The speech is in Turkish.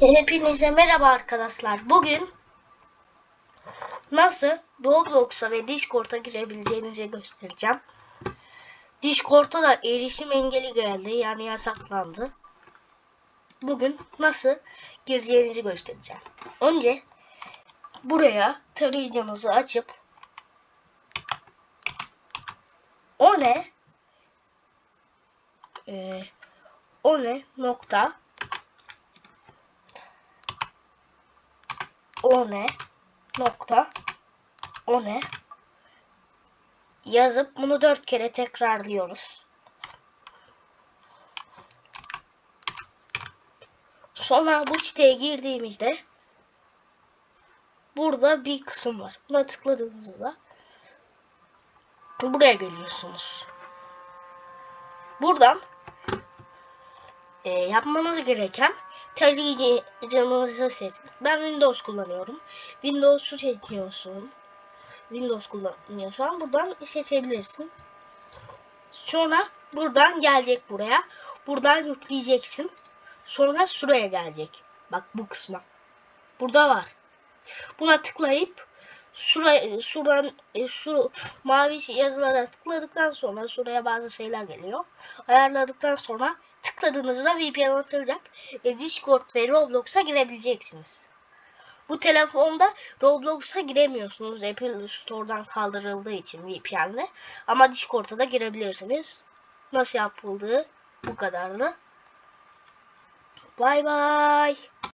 Hepinize merhaba arkadaşlar. Bugün nasıl Roblox'a ve Discord'a girebileceğinizi göstereceğim. Discord'a da erişim engeli geldi. Yani yasaklandı. Bugün nasıl gireceğinizi göstereceğim. Önce buraya tarayıcınızı açıp o ne ee, o ne nokta o ne nokta o ne yazıp bunu dört kere tekrarlıyoruz. Sonra bu siteye girdiğimizde burada bir kısım var. Buna tıkladığınızda buraya geliyorsunuz. Buradan e, yapmanız gereken tarayıcınızı seçmek. Ben Windows kullanıyorum. Windows'u seçiyorsun. Windows kullanıyorsan buradan seçebilirsin. Sonra buradan gelecek buraya. Buradan yükleyeceksin. Sonra şuraya gelecek. Bak bu kısma. Burada var. Buna tıklayıp şuraya şuradan e, şu mavi yazılara tıkladıktan sonra şuraya bazı şeyler geliyor. Ayarladıktan sonra tıkladığınızda VPN açılacak ve Discord ve Roblox'a girebileceksiniz. Bu telefonda Roblox'a giremiyorsunuz Apple Store'dan kaldırıldığı için VPN'le. Ama Discord'a da girebilirsiniz. Nasıl yapıldığı bu kadardı. Bay bay.